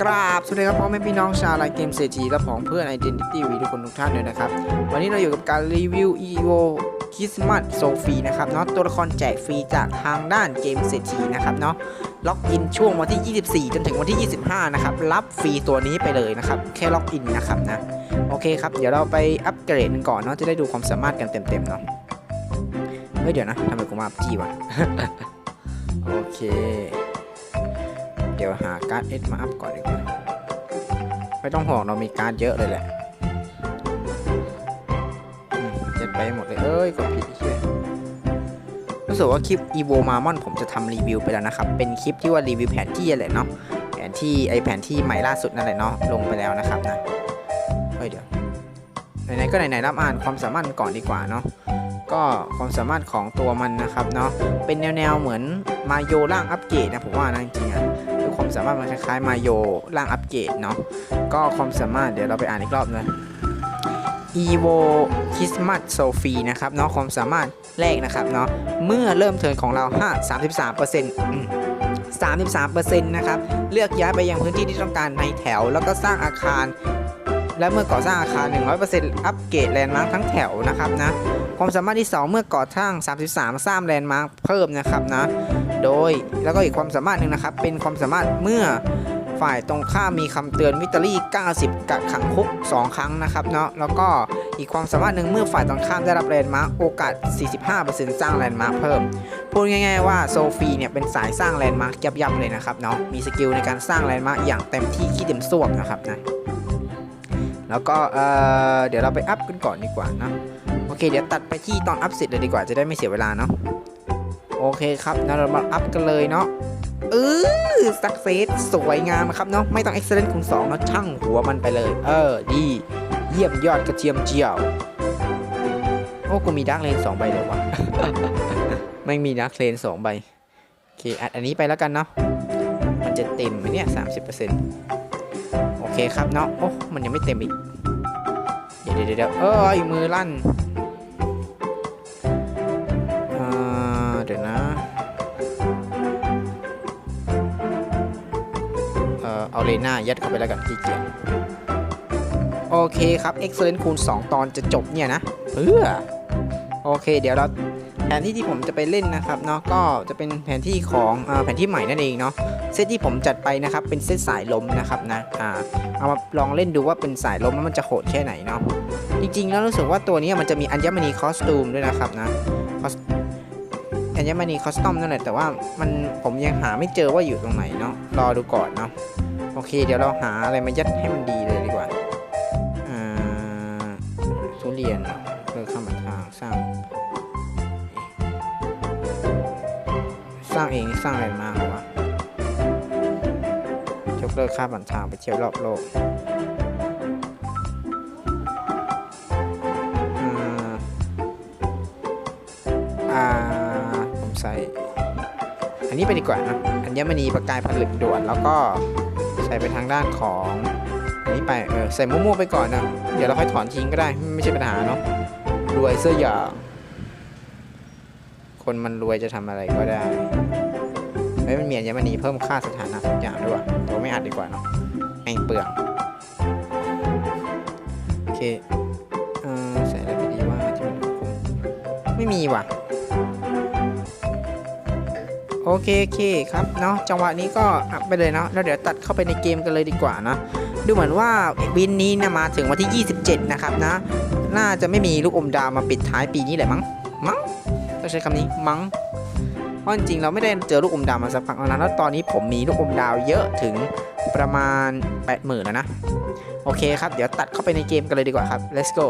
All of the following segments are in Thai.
กราบสวัสดีครับพ่อแม่พี่น้องชาวไลเกมเศรษฐีและผองเพื่อน Identity V ทุกคนทุกท่านเลยนะครับ วันนี้เราอยู่กับการรีวิว EVO คริสต์มาสโซฟีนะครับเนาะตัวละครแจกฟรีจากทางด้านเกมเศรษฐีนะครับเนาะล็อกอินช่วงวันที่ 24 จนถึงวันที่ 25 นะครับ รับฟรีตัวนี้ไปเลยนะครับ แค่ล็อกอินนะครับนะโอเคครับ เดี๋ยวเราไปอัปเกรดกันก่อนเนาะจะได้ดูความสามารถกันเต็มๆเนาะเฮ้ยเดี๋ยวนะทำไมกูมาอัพจีวะโอเค เดี๋ยวหาการ์ดเอสมาอัพก่อนดีกว่าไม่ต้องห่วงเรามีการ์ดเยอะเลยแหละเจ็ดไปหมดเลย เอ้ยกดผิดเลยรู้สึกว่าคลิป evo m a m o n ผมจะทำรีวิวไปแล้วนะครับ เป็นคลิปที่ว่ารีวิวแผนที่อะไรเนาะแผนที่ไอแผนที่ใหม่ล่าสุดนั่นแหละเนาะลงไปแล้วนะครับนะเฮ้ยเดี๋ยวไหนๆก็ไหนๆรับอ่านความสามารถก่อนดีกว่าเนาะก็ความสามารถของตัวมันนะครับเนาะเป็นแนวๆเหมือนมาโยร่างอัปเกรดนะผมว่านะจริงๆอะ ความสามารถมันคล้ายๆมาโยร่างอัปเกรดเนาะก็ความสามารถเดี๋ยวเราไปอ่านอีกรอบเลย evo คริสต์มาสโซฟีนะครับเนาะความสามารถแรกนะครับเนาะเมื่อเริ่มเทิร์นของเรา5 33%อืม33%นะครับ เลือกย้ายไปยังพื้นที่ที่ต้องการในแถว แล้วก็สร้างอาคาร และเมื่อก่อสร้างอาคาร 100%อัปเกรดแลนด์มาร์คทั้งแถวนะครับนะความสามารถที่ 2 เมื่อก่อสร้าง 33 สร้างแลนด์มาร์คเพิ่มนะครับนะโดยแล้วก็อีกความสามารถหนึ่งนะครับ เป็นความสามารถเมื่อฝ่ายตรงข้ามมีคำเตือนวิตารี่ 90 กักขังคุก 2 ครั้งนะครับเนาะแล้วก็อีกความสามารถหนึ่งเมื่อฝ่ายตรงข้ามได้รับแลนด์มาร์คโอกาส 45%สร้างแลนด์มาร์คเพิ่ม พูดง่ายๆว่าโซฟีเนี่ยเป็นสายสร้างแลนด์มาร์คยับๆเลยนะครับเนาะมีสกิลในการสร้างแลนด์มาร์คอย่างเต็มที่ขี้เต็มส่วมนะครับนะ แล้วก็เออเดี๋ยวเราไปอัพกันก่อนดีกว่านะโอเค เดี๋ยวตัดไปที่ตอนอัพเสร็จเลยดีกว่าจะได้ไม่เสียเวลาเนาะโอเคครับงั้นเรามาอัพกันเลยเนาะเออสักเซสสวยงามครับเนาะไม่ต้อง excellent คูณ2เนาะช่างหัวมันไปเลย เออดีเยี่ยมยอดกระเทียมเจียว โอ้กูมีดาร์กเลนสองใบเลยวะไม่มีดาร์กเลนสองใบโอเคอัดอันนี้ไปแล้วกันเนาะมันจะเต็มไหมเนี่ยสามสิบเปอร์เซ็นต์ โอเคครับเนาะโอ้มันยังไม่เต็มอีก เดี๋ยวเดี๋ยวเดี๋ยวเอ้ยมือลั่นเดี๋ยวนะเอ่อเอาเลน่ายัดเข้าไปแล้วกันขี้เกียจโอเคครับ Excellent คูณ 2 ตอนจะจบเนี่ยนะเพื่อโอเค เดี๋ยวเรา แผนที่ที่ผมจะไปเล่นนะครับเนาะก็จะเป็นแผนที่ของอแผนที่ใหม่นั่นเองเนาะเซตที่ผมจัดไปนะครับเป็นเซตสายลมนะครับนะอ่าเอามาลองเล่นดูว่าเป็นสายลมแล้วมันจะโหดแค่ไหนเนาะจริงๆแล้วรู้สึกว่าตัวนี้มันจะมีอัญมณีคอสตูมด้วยนะครับนะอัญมณีคอสตอมนั่นแหละแต่ว่ามันผมยังหาไม่เจอว่าอยู่ตรงไหนเนาะรอดูก่อนเนาะโอเค เดี๋ยวเราหาอะไรมายัดให้มันดีเลยดีกว่าอ่าทุเรียนเพื่อข้าม สร้างเองสร้างอะไรมากวะยกเลิกค่าบันทางไปเที่ยวรอบโลกอ่าผมใส่ อันนี้ไปดีกว่านะอัญมณีประกายผลึกด่วนแล้วก็ใส่ไปทางด้านของอันนี้ไปเออใส่มั่วๆไปก่อนนะเดี๋ยวเราค่อยถอนทิ้งก็ได้ไม่ใช่ปัญหาเนาะรวยเสื้ออย่างคนมันรวยจะทำอะไรก็ได้ เฮ้ยมันมีอัญมณีเพิ่มค่าสถานะทุกอย่างด้วยวะตัวไม่อัดดีกว่าเนาะแม่งเปลืองโอเคเออใส่อะไรไปดีว่าที่มันคุ้มไม่มีว่ะโอเคโอเคครับเนาะจังหวะนี้ก็อัพไปเลยเนาะแล้วเดี๋ยวตัดเข้าไปในเกมกันเลยดีกว่านะดูเหมือนว่าบินนี้นะมาถึงวันที่ 27 นะครับนะ น่าจะไม่มีลูกอมดาวมาปิดท้ายปีนี้แหละมั้งมั้งต้องใช้คำนี้มั้ง เพราะจริงเราไม่ได้เจอลูกอมดาวมาสักพักแล้วนะแล้วตอนนี้ผมมีลูกอมดาวเยอะถึงประมาณ 80,000แล้วนะ โอเคครับ เดี๋ยวตัดเข้าไปในเกมกันเลยดีกว่าครับ let's go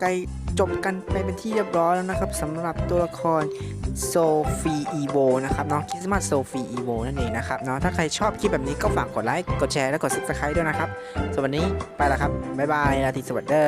ไกลจบกันไปเป็นที่เรียบร้อยแล้วนะครับสำหรับตัวละครโซฟีอีโวนะครับเนาะคริสต์มาสโซฟีอีโวนั่นเองนะครับเนาะถ้าใครชอบคลิปแบบนี้ก็ฝากกดไลค์กดแชร์และกด subscribe ด้วยนะครับสวัสดีไปแล้วครับบ๊ายบายราตรีสวัสดี